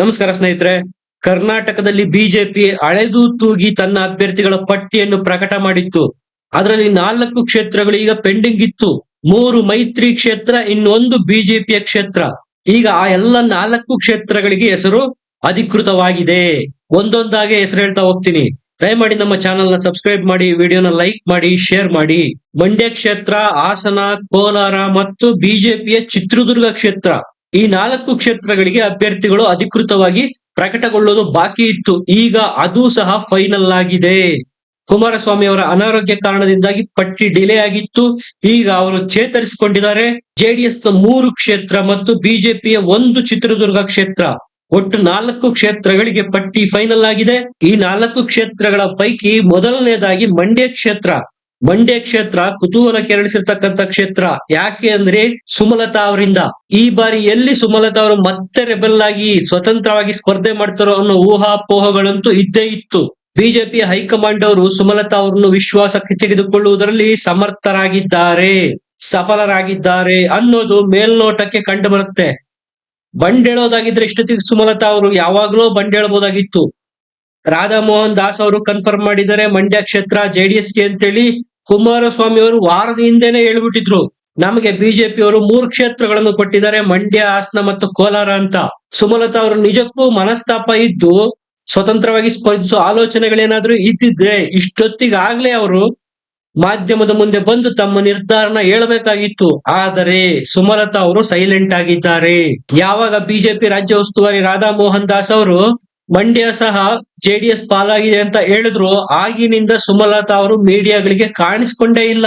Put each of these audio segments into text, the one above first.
ನಮಸ್ಕಾರ ಸ್ನೇಹಿತರೆ. ಕರ್ನಾಟಕದಲ್ಲಿ ಬಿಜೆಪಿ ಅಳೆದು ತೂಗಿ ತನ್ನ ಅಭ್ಯರ್ಥಿಗಳ ಪಟ್ಟಿಯನ್ನು ಪ್ರಕಟ ಮಾಡಿತ್ತು. ಅದರಲ್ಲಿ ನಾಲ್ಕು ಕ್ಷೇತ್ರಗಳು ಈಗ ಪೆಂಡಿಂಗ್ ಇತ್ತು. ಮೂರು ಮೈತ್ರಿ ಕ್ಷೇತ್ರ, ಇನ್ನೊಂದು ಬಿಜೆಪಿಯ ಕ್ಷೇತ್ರ. ಈಗ ಆ ಎಲ್ಲ ನಾಲ್ಕು ಕ್ಷೇತ್ರಗಳಿಗೆ ಹೆಸರು ಅಧಿಕೃತವಾಗಿದೆ. ಒಂದೊಂದಾಗೆ ಹೆಸರು ಹೇಳ್ತಾ ಹೋಗ್ತೀನಿ. ದಯಮಾಡಿ ನಮ್ಮ ಚಾನೆಲ್ನ ಸಬ್ಸ್ಕ್ರೈಬ್ ಮಾಡಿ, ವಿಡಿಯೋನ ಲೈಕ್ ಮಾಡಿ, ಶೇರ್ ಮಾಡಿ. ಮಂಡ್ಯ ಕ್ಷೇತ್ರ, ಹಾಸನ, ಕೋಲಾರ ಮತ್ತು ಬಿಜೆಪಿಯ ಚಿತ್ರದುರ್ಗ ಕ್ಷೇತ್ರ. ಈ ನಾಲ್ಕು ಕ್ಷೇತ್ರಗಳಿಗೆ ಅಭ್ಯರ್ಥಿಗಳು ಅಧಿಕೃತವಾಗಿ ಪ್ರಕಟಗೊಳ್ಳೋದು ಬಾಕಿ ಇತ್ತು. ಈಗ ಅದು ಸಹ ಫೈನಲ್ ಆಗಿದೆ. ಕುಮಾರಸ್ವಾಮಿ ಅವರ ಅನಾರೋಗ್ಯ ಕಾರಣದಿಂದಾಗಿ ಪಟ್ಟಿ ಡಿಲೇ ಆಗಿತ್ತು. ಈಗ ಅವರು ಚೇತರಿಸಿಕೊಂಡಿದ್ದಾರೆ. ಜೆಡಿಎಸ್ನ ಮೂರು ಕ್ಷೇತ್ರ ಮತ್ತು ಬಿಜೆಪಿಯ ಒಂದು ಚಿತ್ರದುರ್ಗ ಕ್ಷೇತ್ರ. ಒಟ್ಟು ನಾಲ್ಕು ಕ್ಷೇತ್ರಗಳಿಗೆ ಪಟ್ಟಿ ಫೈನಲ್ ಆಗಿದೆ. ಈ ನಾಲ್ಕು ಕ್ಷೇತ್ರಗಳ ಪೈಕಿ ಮೊದಲನೇದಾಗಿ ಮಂಡ್ಯ ಕ್ಷೇತ್ರ. ಮಂಡ್ಯ ಕ್ಷೇತ್ರ, ಕುತೂಹಲ ಕೆರಳಿಸಿರ್ತಕ್ಕಂಥ ಕ್ಷೇತ್ರ. ಯಾಕೆ ಅಂದ್ರೆ ಸುಮಲತಾ ಅವರಿಂದ. ಈ ಬಾರಿ ಎಲ್ಲಿ ಸುಮಲತಾ ಅವರು ಮತ್ತೆ ರೆಬೆಲ್ ಆಗಿ ಸ್ವತಂತ್ರವಾಗಿ ಸ್ಪರ್ಧೆ ಮಾಡ್ತಾರೋ ಅನ್ನೋ ಊಹಾಪೋಹಗಳಂತೂ ಇದ್ದೇ ಇತ್ತು. ಬಿಜೆಪಿ ಹೈಕಮಾಂಡ್ ಅವರು ಸುಮಲತಾ ಅವರನ್ನು ವಿಶ್ವಾಸಕ್ಕೆ ತೆಗೆದುಕೊಳ್ಳುವುದರಲ್ಲಿ ಸಮರ್ಥರಾಗಿದ್ದಾರೆ, ಸಫಲರಾಗಿದ್ದಾರೆ ಅನ್ನೋದು ಮೇಲ್ನೋಟಕ್ಕೆ ಕಂಡು ಬರುತ್ತೆ. ಬಂಡೇಳೋದಾಗಿದ್ರೆ ಇಷ್ಟೊತ್ತಿಗೆ ಸುಮಲತಾ ಅವರು ಯಾವಾಗ್ಲೂ ಬಂಡೇಳಬಹುದಾಗಿತ್ತು ರಾಧಾ ಮೋಹನ್ ದಾಸ್ ಅವರು ಕನ್ಫರ್ಮ್ ಮಾಡಿದ್ದಾರೆ, ಮಂಡ್ಯ ಕ್ಷೇತ್ರ ಜೆಡಿಎಸ್ಗೆ ಅಂತೇಳಿ ಕುಮಾರಸ್ವಾಮಿ ಅವರು ವಾರದ ಹಿಂದೆನೆ ಹೇಳ್ಬಿಟ್ಟಿದ್ರು, ನಮಗೆ ಬಿಜೆಪಿ ಅವರು ಮೂರು ಕ್ಷೇತ್ರಗಳನ್ನು ಕೊಟ್ಟಿದ್ದಾರೆ, ಮಂಡ್ಯ, ಹಾಸನ ಮತ್ತು ಕೋಲಾರ ಅಂತ. ಸುಮಲತಾ ಅವರು ನಿಜಕ್ಕೂ ಮನಸ್ತಾಪ ಇದ್ದು, ಸ್ವತಂತ್ರವಾಗಿ ಸ್ಪರ್ಧಿಸುವ ಆಲೋಚನೆಗಳೇನಾದ್ರೂ ಇದ್ದಿದ್ರೆ ಇಷ್ಟೊತ್ತಿಗಾಗ್ಲೇ ಅವರು ಮಾಧ್ಯಮದ ಮುಂದೆ ಬಂದು ತಮ್ಮ ನಿರ್ಧಾರನ ಹೇಳಬೇಕಾಗಿತ್ತು. ಆದರೆ ಸುಮಲತಾ ಅವರು ಸೈಲೆಂಟ್ ಆಗಿದ್ದಾರೆ. ಯಾವಾಗ ಬಿಜೆಪಿ ರಾಜ್ಯ ಉಸ್ತುವಾರಿ ರಾಧಾ ಮೋಹನ್ ದಾಸ್ ಅವರು ಮಂಡ್ಯ ಸಹ ಜೆಡಿಎಸ್ ಪಾಲಾಗಿದೆ ಅಂತ ಹೇಳಿದ್ರು. ಆಗಿನಿಂದ ಸುಮಲತಾ ಅವರು ಮೀಡಿಯಾಗಳಿಗೆ ಕಾಣಿಸ್ಕೊಂಡೇ ಇಲ್ಲ.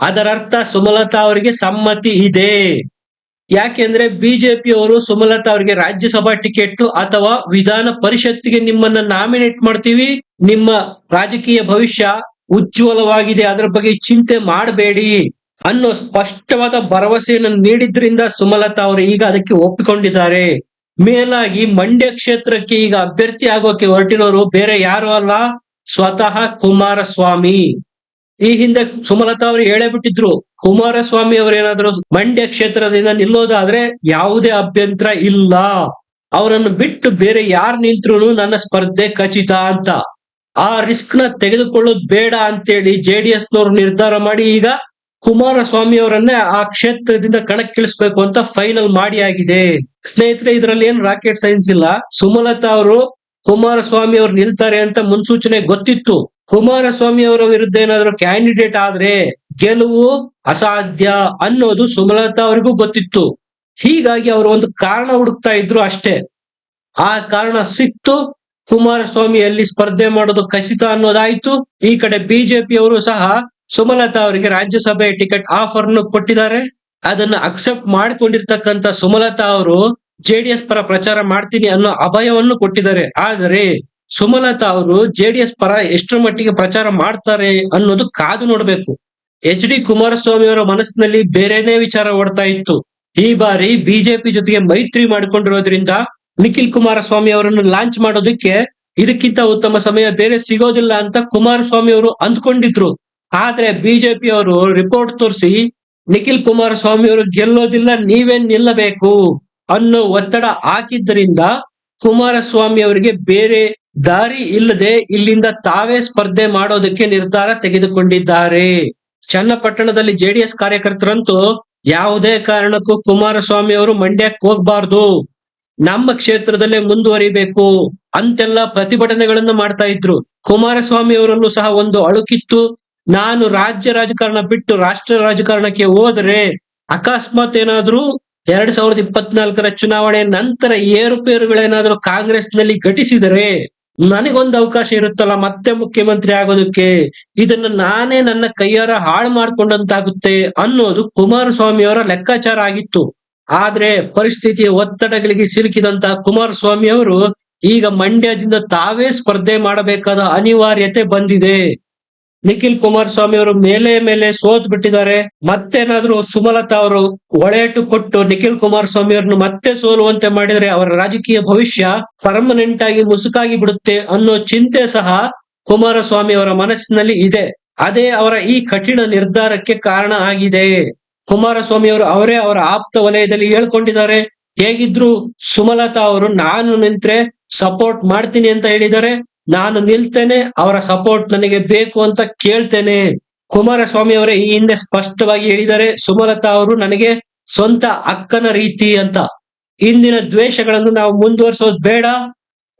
ಅದರರ್ಥ ಸುಮಲತಾ ಅವರಿಗೆ ಸಮ್ಮತಿ ಇದೆ. ಯಾಕೆಂದ್ರೆ ಬಿಜೆಪಿಯವರು ಸುಮಲತಾ ಅವರಿಗೆ ರಾಜ್ಯಸಭಾ ಟಿಕೆಟ್ ಅಥವಾ ವಿಧಾನ ಪರಿಷತ್ತಿಗೆ ನಿಮ್ಮನ್ನ ನಾಮಿನೇಟ್ ಮಾಡ್ತೀವಿ. ನಿಮ್ಮ ರಾಜಕೀಯ ಭವಿಷ್ಯ ಉಜ್ವಲವಾಗಿದೆ. ಅದರ ಬಗ್ಗೆ ಚಿಂತೆ ಮಾಡಬೇಡಿ ಅನ್ನೋ ಸ್ಪಷ್ಟವಾದ ಭರವಸೆಯನ್ನು ನೀಡಿದ್ರಿಂದ ಸುಮಲತಾ ಅವರು ಈಗ ಅದಕ್ಕೆ ಒಪ್ಪಿಕೊಂಡಿದ್ದಾರೆ. ಮೇಲಾಗಿ ಮಂಡ್ಯ ಕ್ಷೇತ್ರಕ್ಕೆ ಈಗ ಅಭ್ಯರ್ಥಿ ಆಗೋಕೆ ಹೊರಟಿರೋರು ಬೇರೆ ಯಾರು ಅಲ್ಲ ಸ್ವತಃ ಕುಮಾರಸ್ವಾಮಿ. ಈ ಹಿಂದೆ ಸುಮಲತಾ ಅವರು ಹೇಳೇ ಬಿಟ್ಟಿದ್ರು, ಕುಮಾರಸ್ವಾಮಿ ಅವರೇನಾದ್ರು ಮಂಡ್ಯ ಕ್ಷೇತ್ರದಿಂದ ನಿಲ್ಲೋದಾದ್ರೆ ಯಾವುದೇ ಅಭ್ಯಂತರ ಇಲ್ಲ. ಅವರನ್ನು ಬಿಟ್ಟು ಬೇರೆ ಯಾರು ನಿಂತ್ರು ನನ್ನ ಸ್ಪರ್ಧೆ ಖಚಿತ ಅಂತ. ಆ ರಿಸ್ಕ್ನ ತೆಗೆದುಕೊಳ್ಳೋದು ಬೇಡ ಅಂತೇಳಿ ಜೆಡಿಎಸ್ ನವರು ನಿರ್ಧಾರ ಮಾಡಿ ಈಗ ಕುಮಾರಸ್ವಾಮಿ ಅವರನ್ನ ಆ ಕ್ಷೇತ್ರದಿಂದ ಕಣಕ್ಕಿಳಿಸ್ಬೇಕು ಅಂತ ಫೈನಲ್ ಮಾಡಿ ಆಗಿದೆ. ಸ್ನೇಹಿತರೆ, ಇದರಲ್ಲಿ ಏನು ರಾಕೆಟ್ ಸೈನ್ಸ್ ಇಲ್ಲ. ಸುಮಲತಾ ಅವರು ಕುಮಾರಸ್ವಾಮಿ ಅವರು ನಿಲ್ತಾರೆ ಅಂತ ಮುನ್ಸೂಚನೆ ಗೊತ್ತಿತ್ತು. ಕುಮಾರಸ್ವಾಮಿ ಅವರ ವಿರುದ್ಧ ಏನಾದ್ರು ಕ್ಯಾಂಡಿಡೇಟ್ ಆದ್ರೆ ಗೆಲುವು ಅಸಾಧ್ಯ ಅನ್ನೋದು ಸುಮಲತಾ ಅವರಿಗೂ ಗೊತ್ತಿತ್ತು. ಹೀಗಾಗಿ ಅವರು ಒಂದು ಕಾರಣ ಹುಡುಕ್ತಾ ಇದ್ರು ಅಷ್ಟೇ. ಆ ಕಾರಣ ಸಿಕ್ತು. ಕುಮಾರಸ್ವಾಮಿ ಅಲ್ಲಿ ಸ್ಪರ್ಧೆ ಮಾಡೋದು ಖಚಿತ ಅನ್ನೋದಾಯ್ತು. ಈ ಕಡೆ ಬಿಜೆಪಿ ಅವರು ಸಹ ಸುಮಲತಾ ಅವರಿಗೆ ರಾಜ್ಯಸಭೆ ಟಿಕೆಟ್ ಆಫರ್ ಅನ್ನು ಕೊಟ್ಟಿದ್ದಾರೆ. ಅದನ್ನ ಅಕ್ಸೆಪ್ಟ್ ಮಾಡಿಕೊಂಡಿರ್ತಕ್ಕಂಥ ಸುಮಲತಾ ಅವರು ಜೆಡಿಎಸ್ ಪರ ಪ್ರಚಾರ ಮಾಡ್ತೀನಿ ಅನ್ನೋ ಅಭಯವನ್ನು ಕೊಟ್ಟಿದ್ದಾರೆ. ಆದರೆ ಸುಮಲತಾ ಅವರು ಜೆಡಿಎಸ್ ಪರ ಎಷ್ಟರ ಮಟ್ಟಿಗೆ ಪ್ರಚಾರ ಮಾಡ್ತಾರೆ ಅನ್ನೋದು ಕಾದು ನೋಡ್ಬೇಕು. ಎಚ್ ಡಿ ಕುಮಾರಸ್ವಾಮಿ ಅವರ ಮನಸ್ಸಿನಲ್ಲಿ ಬೇರೆನೇ ವಿಚಾರ ಓಡ್ತಾ ಇತ್ತು. ಈ ಬಾರಿ ಬಿಜೆಪಿ ಜೊತೆಗೆ ಮೈತ್ರಿ ಮಾಡಿಕೊಂಡಿರೋದ್ರಿಂದ ನಿಖಿಲ್ ಕುಮಾರಸ್ವಾಮಿ ಅವರನ್ನು ಲಾಂಚ್ ಮಾಡೋದಕ್ಕೆ ಇದಕ್ಕಿಂತ ಉತ್ತಮ ಸಮಯ ಬೇರೆ ಸಿಗೋದಿಲ್ಲ ಅಂತ ಕುಮಾರಸ್ವಾಮಿ ಅವರು ಅಂದ್ಕೊಂಡಿದ್ರು. ಆದ್ರೆ ಬಿಜೆಪಿ ಅವರು ರಿಪೋರ್ಟ್ ತೋರಿಸಿ, ನಿಖಿಲ್ ಕುಮಾರಸ್ವಾಮಿ ಅವರು ಗೆಲ್ಲೋದಿಲ್ಲ, ನೀವೇನ್ ನಿಲ್ಲಬೇಕು ಅನ್ನೋ ಒತ್ತಡ ಹಾಕಿದ್ದರಿಂದ ಕುಮಾರಸ್ವಾಮಿ ಅವರಿಗೆ ಬೇರೆ ದಾರಿ ಇಲ್ಲದೆ ಇಲ್ಲಿಂದ ತಾವೇ ಸ್ಪರ್ಧೆ ಮಾಡೋದಕ್ಕೆ ನಿರ್ಧಾರ ತೆಗೆದುಕೊಂಡಿದ್ದಾರೆ. ಚನ್ನಪಟ್ಟಣದಲ್ಲಿ ಜೆಡಿಎಸ್ ಕಾರ್ಯಕರ್ತರಂತೂ ಯಾವುದೇ ಕಾರಣಕ್ಕೂ ಕುಮಾರಸ್ವಾಮಿ ಅವರು ಮಂಡ್ಯಕ್ಕೆ ಹೋಗ್ಬಾರ್ದು. ನಮ್ಮ ಕ್ಷೇತ್ರದಲ್ಲೇ ಮುಂದುವರಿಬೇಕು ಅಂತೆಲ್ಲ ಪ್ರತಿಭಟನೆಗಳನ್ನು ಮಾಡ್ತಾ ಇದ್ರು. ಕುಮಾರಸ್ವಾಮಿ ಅವರಲ್ಲೂ ಸಹ ಒಂದು ಅಳುಕಿತ್ತು. ನಾನು ರಾಜ್ಯ ರಾಜಕಾರಣ ಬಿಟ್ಟು ರಾಷ್ಟ್ರ ರಾಜಕಾರಣಕ್ಕೆ ಹೋದರೆ ಅಕಸ್ಮಾತ್ ಏನಾದ್ರೂ ಎರಡ್ ಸಾವಿರದ ಇಪ್ಪತ್ನಾಲ್ಕರ ಚುನಾವಣೆ ನಂತರ ಏರುಪೇರುಗಳೇನಾದ್ರೂ ಕಾಂಗ್ರೆಸ್ನಲ್ಲಿ ಘಟಿಸಿದರೆ ನನಗೊಂದು ಅವಕಾಶ ಇರುತ್ತಲ್ಲ ಮತ್ತೆ ಮುಖ್ಯಮಂತ್ರಿ ಆಗೋದಕ್ಕೆ? ಇದನ್ನ ನಾನೇ ನನ್ನ ಕೈಯಾರ ಹಾಳು ಮಾಡ್ಕೊಂಡಂತಾಗುತ್ತೆ ಅನ್ನೋದು ಕುಮಾರಸ್ವಾಮಿ ಅವರ ಲೆಕ್ಕಾಚಾರ ಆಗಿತ್ತು. ಆದ್ರೆ ಪರಿಸ್ಥಿತಿಯ ಒತ್ತಡಗಳಿಗೆ ಸಿಲುಕಿದಂತಹ ಕುಮಾರಸ್ವಾಮಿ ಅವರು ಈಗ ಮಂಡ್ಯದಿಂದ ತಾವೇ ಸ್ಪರ್ಧೆ ಮಾಡಬೇಕಾದ ಅನಿವಾರ್ಯತೆ ಬಂದಿದೆ. ನಿಖಿಲ್ ಕುಮಾರಸ್ವಾಮಿ ಅವರು ಮೇಲೆ ಮೇಲೆ ಸೋತ್ ಬಿಟ್ಟಿದ್ದಾರೆ. ಮತ್ತೇನಾದ್ರೂ ಸುಮಲತಾ ಅವರು ಒಳೆಯಟ್ಟು ಕೊಟ್ಟು ನಿಖಿಲ್ ಕುಮಾರಸ್ವಾಮಿ ಅವರನ್ನು ಮತ್ತೆ ಸೋಲುವಂತೆ ಮಾಡಿದರೆ ಅವರ ರಾಜಕೀಯ ಭವಿಷ್ಯ ಪರ್ಮನೆಂಟ್ ಆಗಿ ಮುಸುಕಾಗಿ ಬಿಡುತ್ತೆ ಅನ್ನೋ ಚಿಂತೆ ಸಹ ಕುಮಾರಸ್ವಾಮಿ ಅವರ ಮನಸ್ಸಿನಲ್ಲಿ ಇದೆ. ಅದೇ ಅವರ ಈ ಕಠಿಣ ನಿರ್ಧಾರಕ್ಕೆ ಕಾರಣ ಆಗಿದೆ. ಕುಮಾರಸ್ವಾಮಿ ಅವರು ಅವರೇ ಅವರ ಆಪ್ತ ವಲಯದಲ್ಲಿ ಹೇಳ್ಕೊಂಡಿದ್ದಾರೆ. ಹೇಗಿದ್ರು ಸುಮಲತಾ ಅವರು ನಾನು ನಿಂತ್ರೆ ಸಪೋರ್ಟ್ ಮಾಡ್ತೀನಿ ಅಂತ ಹೇಳಿದ್ದಾರೆ. ನಾನು ನಿಲ್ತೇನೆ, ಅವರ ಸಪೋರ್ಟ್ ನನಗೆ ಬೇಕು ಅಂತ ಕೇಳ್ತೇನೆ. ಕುಮಾರಸ್ವಾಮಿ ಅವರೇ ಈ ಹಿಂದೆ ಸ್ಪಷ್ಟವಾಗಿ ಹೇಳಿದರೆ ಸುಮಲತಾ ಅವರು ನನಗೆ ಸ್ವಂತ ಅಕ್ಕನ ರೀತಿ ಅಂತ. ಇಂದಿನ ದ್ವೇಷಗಳನ್ನು ನಾವು ಮುಂದುವರಿಸೋದು ಬೇಡ.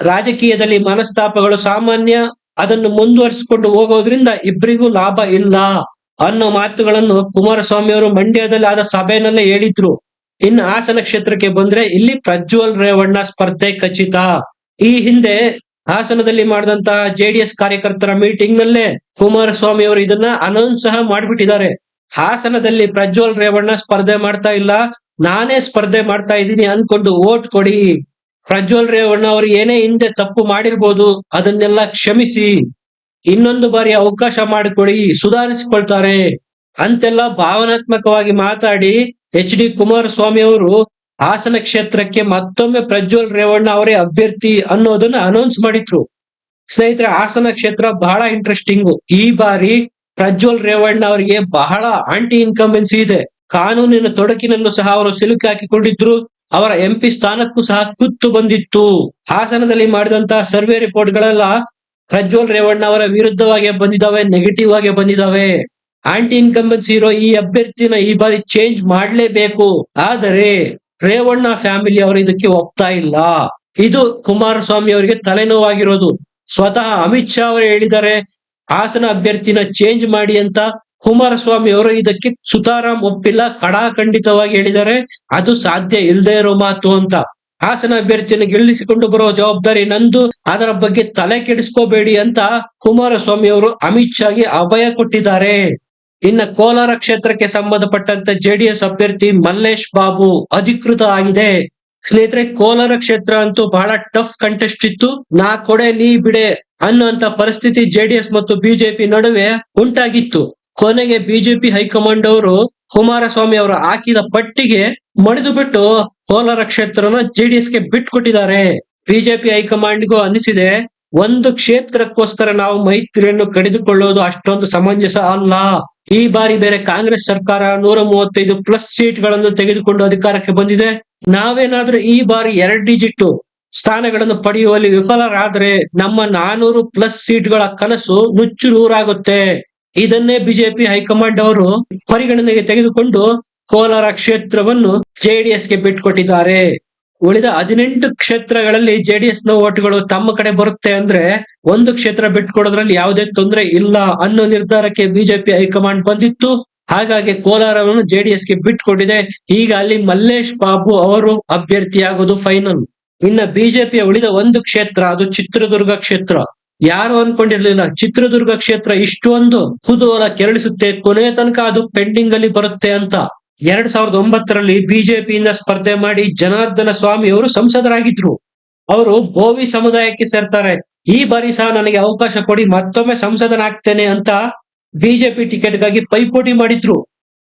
ರಾಜಕೀಯದಲ್ಲಿ ಮನಸ್ತಾಪಗಳು ಸಾಮಾನ್ಯ, ಅದನ್ನು ಮುಂದುವರಿಸಿಕೊಂಡು ಹೋಗೋದ್ರಿಂದ ಇಬ್ಬರಿಗೂ ಲಾಭ ಇಲ್ಲ ಅನ್ನೋ ಮಾತುಗಳನ್ನು ಕುಮಾರಸ್ವಾಮಿ ಅವರು ಮಂಡ್ಯದಲ್ಲಿ ಆದ ಸಭೆಯಲ್ಲೇ ಹೇಳಿದ್ರು. ಇನ್ನು ಹಾಸನ ಕ್ಷೇತ್ರಕ್ಕೆ ಬಂದ್ರೆ ಇಲ್ಲಿ ಪ್ರಜ್ವಲ್ ರೇವಣ್ಣ ಸ್ಪರ್ಧೆ ಖಚಿತ. ಈ ಹಿಂದೆ ಹಾಸನದಲ್ಲಿ ಮಾಡಿದಂತಹ ಜೆಡಿಎಸ್ ಕಾರ್ಯಕರ್ತರ ಮೀಟಿಂಗ್ ನಲ್ಲೇ ಕುಮಾರಸ್ವಾಮಿ ಅವರು ಇದನ್ನ ಅನೌನ್ಸ್ ಸಹ ಮಾಡಿಬಿಟ್ಟಿದ್ದಾರೆ. ಹಾಸನದಲ್ಲಿ ಪ್ರಜ್ವಲ್ ರೇವಣ್ಣ ಸ್ಪರ್ಧೆ ಮಾಡ್ತಾ ಇಲ್ಲ. ನಾನೇ ಸ್ಪರ್ಧೆ ಮಾಡ್ತಾ ಇದ್ದೀನಿ ಅನ್ಕೊಂಡು ಓಟ್ ಕೊಡಿ. ಪ್ರಜ್ವಲ್ ರೇವಣ್ಣ ಅವರು ಏನೇ ಹಿಂದೆ ತಪ್ಪು ಮಾಡಿರ್ಬೋದು ಅದನ್ನೆಲ್ಲ ಕ್ಷಮಿಸಿ. ಇನ್ನೊಂದು ಬಾರಿ ಅವಕಾಶ ಮಾಡಿಕೊಡಿ, ಸುಧಾರಿಸಿಕೊಳ್ತಾರೆ ಅಂತೆಲ್ಲ ಭಾವನಾತ್ಮಕವಾಗಿ ಮಾತಾಡಿ ಎಚ್ ಡಿ ಕುಮಾರಸ್ವಾಮಿ ಅವರು ಹಾಸನ ಕ್ಷೇತ್ರಕ್ಕೆ ಮತ್ತೊಮ್ಮೆ ಪ್ರಜ್ವಲ್ ರೇವಣ್ಣ ಅವರೇ ಅಭ್ಯರ್ಥಿ ಅನ್ನೋದನ್ನ ಅನೌನ್ಸ್ ಮಾಡಿದ್ರು. ಸ್ನೇಹಿತರೆ, ಹಾಸನ ಕ್ಷೇತ್ರ ಬಹಳ ಇಂಟ್ರೆಸ್ಟಿಂಗ್ ಈ ಬಾರಿ ಪ್ರಜ್ವಲ್ ರೇವಣ್ಣ ಅವರಿಗೆ ಬಹಳ ಆಂಟಿ ಇನ್ಕಂಬೆನ್ಸಿ ಇದೆ. ಕಾನೂನಿನ ತೊಡಕಿನಲ್ಲೂ ಸಹ ಅವರು ಸಿಲುಕಿ ಹಾಕಿಕೊಂಡಿದ್ರು. ಅವರ ಎಂಪಿ ಸ್ಥಾನಕ್ಕೂ ಸಹ ಕುತ್ತು ಬಂದಿತ್ತು. ಹಾಸನದಲ್ಲಿ ಮಾಡಿದಂತಹ ಸರ್ವೆ ರಿಪೋರ್ಟ್ ಗಳೆಲ್ಲ ಪ್ರಜ್ವಲ್ ರೇವಣ್ಣ ಅವರ ವಿರುದ್ಧವಾಗಿ ಬಂದಿದಾವೆ ನೆಗೆಟಿವ್ ಆಗಿ ಬಂದಿದಾವೆ. ಆಂಟಿ ಇನ್ಕಂಬೆನ್ಸಿ ಇರೋ ಈ ಅಭ್ಯರ್ಥಿನ ಈ ಬಾರಿ ಚೇಂಜ್ ಮಾಡಲೇಬೇಕು. ಆದರೆ ರೇವಣ್ಣ ಫ್ಯಾಮಿಲಿ ಅವರು ಇದಕ್ಕೆ ಒಪ್ತಾ ಇಲ್ಲ. ಇದು ಕುಮಾರಸ್ವಾಮಿ ಅವರಿಗೆ ತಲೆನೋವಾಗಿರೋದು. ಸ್ವತಃ ಅಮಿತ್ ಶಾ ಅವರು ಹೇಳಿದ್ದಾರೆ, ಹಾಸನ ಅಭ್ಯರ್ಥಿನ ಚೇಂಜ್ ಮಾಡಿ ಅಂತ ಕುಮಾರಸ್ವಾಮಿ ಅವರು ಇದಕ್ಕೆ ಸುತಾರಾಮ್ ಒಪ್ಪಿಲ್ಲ ಕಡಾಖಂಡಿತವಾಗಿ ಹೇಳಿದ್ದಾರೆ. ಅದು ಸಾಧ್ಯ ಇಲ್ಲದೆ ಇರೋ ಮಾತು ಅಂತ. ಹಾಸನ ಅಭ್ಯರ್ಥಿಯನ್ನು ಗೆಲ್ಲಿಸಿಕೊಂಡು ಬರುವ ಜವಾಬ್ದಾರಿ ನಂದು, ಅದರ ಬಗ್ಗೆ ತಲೆ ಕೆಡಿಸ್ಕೋಬೇಡಿ ಅಂತ ಕುಮಾರಸ್ವಾಮಿ ಅವರು ಅಮಿತ್ ಶಾಗೆ ಅಭಯ ಕೊಟ್ಟಿದ್ದಾರೆ. ಇನ್ನ ಕೋಲಾರ ಕ್ಷೇತ್ರಕ್ಕೆ ಸಂಬಂಧಪಟ್ಟಂತೆ ಜೆಡಿಎಸ್ ಅಭ್ಯರ್ಥಿ ಮಲ್ಲೇಶ್ ಬಾಬು ಅಧಿಕೃತ ಆಗಿದೆ. ಸ್ನೇಹಿತರೆ, ಕೋಲಾರ ಕ್ಷೇತ್ರ ಅಂತೂ ಬಹಳ ಟಫ್ ಕಂಟೆಸ್ಟ್ ಇತ್ತು. ನಾ ಕೊಡೆ, ನೀ ಬಿಡೆ ಅನ್ನುವಂತ ಪರಿಸ್ಥಿತಿ ಜೆಡಿಎಸ್ ಮತ್ತು ಬಿಜೆಪಿ ನಡುವೆ ಉಂಟಾಗಿತ್ತು. ಕೊನೆಗೆ ಬಿಜೆಪಿ ಹೈಕಮಾಂಡ್ ಅವರು ಕುಮಾರಸ್ವಾಮಿ ಅವರು ಹಾಕಿದ ಪಟ್ಟಿಗೆ ಮಡಿದು ಬಿಟ್ಟು ಕೋಲಾರ ಕ್ಷೇತ್ರನ ಜೆಡಿಎಸ್ಗೆ ಬಿಟ್ಕೊಟ್ಟಿದ್ದಾರೆ. ಬಿಜೆಪಿ ಹೈಕಮಾಂಡ್ಗೂ ಅನಿಸಿದೆ ಒಂದು ಕ್ಷೇತ್ರಕ್ಕೋಸ್ಕರ ನಾವು ಮೈತ್ರಿಯನ್ನು ಕಡಿದುಕೊಳ್ಳೋದು ಅಷ್ಟೊಂದು ಸಮಂಜಸ ಅಲ್ಲ. ಈ ಬಾರಿ ಬೇರೆ ಕಾಂಗ್ರೆಸ್ ಸರ್ಕಾರ ನೂರ ಮೂವತ್ತೈದು ಪ್ಲಸ್ ಸೀಟ್ಗಳನ್ನು ತೆಗೆದುಕೊಂಡು ಅಧಿಕಾರಕ್ಕೆ ಬಂದಿದೆ. ನಾವೇನಾದ್ರೂ ಈ ಬಾರಿ ಎರಡು ಡಿಜಿಟ್ ಸ್ಥಾನಗಳನ್ನು ಪಡೆಯುವಲ್ಲಿ ವಿಫಲರಾದ್ರೆ ನಮ್ಮ ನಾನೂರು ಪ್ಲಸ್ ಸೀಟ್ಗಳ ಕನಸು ನುಚ್ಚು ನೂರಾಗುತ್ತೆ ಇದನ್ನೇ ಬಿಜೆಪಿ ಹೈಕಮಾಂಡ್ ಅವರು ಪರಿಗಣನೆಗೆ ತೆಗೆದುಕೊಂಡು ಕೋಲಾರ ಕ್ಷೇತ್ರವನ್ನು ಜೆಡಿಎಸ್ಗೆ ಬಿಟ್ಕೊಟ್ಟಿದ್ದಾರೆ. ಉಳಿದ ಹದಿನೆಂಟು ಕ್ಷೇತ್ರಗಳಲ್ಲಿ ಜೆಡಿಎಸ್ನ ಓಟ್ಗಳು ತಮ್ಮ ಕಡೆ ಬರುತ್ತೆ ಅಂದ್ರೆ ಒಂದು ಕ್ಷೇತ್ರ ಬಿಟ್ಕೊಡೋದ್ರಲ್ಲಿ ಯಾವುದೇ ತೊಂದರೆ ಇಲ್ಲ ಅನ್ನೋ ನಿರ್ಧಾರಕ್ಕೆ ಬಿಜೆಪಿ ಹೈಕಮಾಂಡ್ ಬಂದಿತ್ತು. ಹಾಗಾಗಿ ಕೋಲಾರವನ್ನು ಜೆಡಿಎಸ್ಗೆ ಬಿಟ್ಕೊಟ್ಟಿದೆ. ಈಗ ಅಲ್ಲಿ ಮಲ್ಲೇಶ್ ಬಾಬು ಅವರು ಅಭ್ಯರ್ಥಿಯಾಗೋದು ಫೈನಲ್ ಇನ್ನ ಬಿಜೆಪಿಯ ಉಳಿದ ಒಂದು ಕ್ಷೇತ್ರ, ಅದು ಚಿತ್ರದುರ್ಗ ಕ್ಷೇತ್ರ. ಯಾರು ಅನ್ಕೊಂಡಿರ್ಲಿಲ್ಲ, ಚಿತ್ರದುರ್ಗ ಕ್ಷೇತ್ರ ಇಷ್ಟೊಂದು ಕುತೂಹಲ ಕೆರಳಿಸುತ್ತೆ. ಕೊನೆಯ ತನಕ ಅದು ಪೆಂಡಿಂಗ್ ಅಲ್ಲಿ ಬರುತ್ತೆ ಅಂತ. ಎರಡ್ ಸಾವಿರದ ಒಂಬತ್ತರಲ್ಲಿ ಬಿಜೆಪಿಯಿಂದ ಸ್ಪರ್ಧೆ ಮಾಡಿ ಜನಾರ್ದನ ಸ್ವಾಮಿ ಅವರು ಸಂಸದರಾಗಿದ್ರು. ಅವರು ಬೋವಿ ಸಮುದಾಯಕ್ಕೆ ಸೇರ್ತಾರೆ. ಈ ಬಾರಿ ಸಹ ನನಗೆ ಅವಕಾಶ ಕೊಡಿ, ಮತ್ತೊಮ್ಮೆ ಸಂಸದನಾಗ್ತೇನೆ ಅಂತ ಬಿಜೆಪಿ ಟಿಕೆಟ್ಗಾಗಿ ಪೈಪೋಟಿ ಮಾಡಿದ್ರು.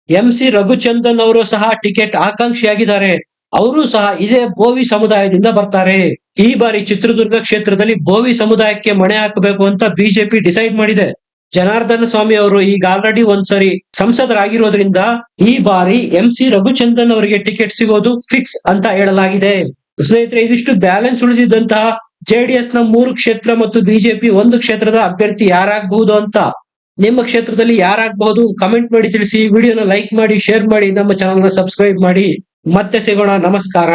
ಎಂ ಸಿ ರಘುಚಂದನ್ ಅವರು ಸಹ ಟಿಕೆಟ್ ಆಕಾಂಕ್ಷಿಯಾಗಿದ್ದಾರೆ. ಅವರು ಸಹ ಇದೇ ಬೋವಿ ಸಮುದಾಯದಿಂದ ಬರ್ತಾರೆ. ಈ ಬಾರಿ ಚಿತ್ರದುರ್ಗ ಕ್ಷೇತ್ರದಲ್ಲಿ ಬೋವಿ ಸಮುದಾಯಕ್ಕೆ ಮಣೆ ಹಾಕಬೇಕು ಅಂತ ಬಿಜೆಪಿ ಡಿಸೈಡ್ ಮಾಡಿದೆ. ಜನಾರ್ದನ ಸ್ವಾಮಿ ಅವರು ಈಗ ಆಲ್ರೆಡಿ ಒಂದ್ಸರಿ ಸಂಸದರಾಗಿರೋದ್ರಿಂದ ಈ ಬಾರಿ ಎಂ ಸಿ ರಘುಚಂದನ್ ಅವರಿಗೆ ಟಿಕೆಟ್ ಸಿಗೋದು ಫಿಕ್ಸ್ ಅಂತ ಹೇಳಲಾಗಿದೆ. ಸ್ನೇಹಿತರೆ, ಇದಿಷ್ಟು ಬ್ಯಾಲೆನ್ಸ್ ಉಳಿದಿದ್ದಂತಹ ಜೆಡಿಎಸ್ನ ಮೂರು ಕ್ಷೇತ್ರ ಮತ್ತು ಬಿಜೆಪಿ ಒಂದು ಕ್ಷೇತ್ರದ ಅಭ್ಯರ್ಥಿ ಯಾರಾಗಬಹುದು ಅಂತ ನಿಮ್ಮ ಕ್ಷೇತ್ರದಲ್ಲಿ ಯಾರಾಗಬಹುದು ಕಮೆಂಟ್ ಮಾಡಿ ತಿಳಿಸಿ. ವಿಡಿಯೋನ ಲೈಕ್ ಮಾಡಿ ಶೇರ್ ಮಾಡಿ, ನಮ್ಮ ಚಾನಲ್ನ ಸಬ್ಸ್ಕ್ರೈಬ್ ಮಾಡಿ. ಮತ್ತೆ ಸಿಗೋಣ. ನಮಸ್ಕಾರ.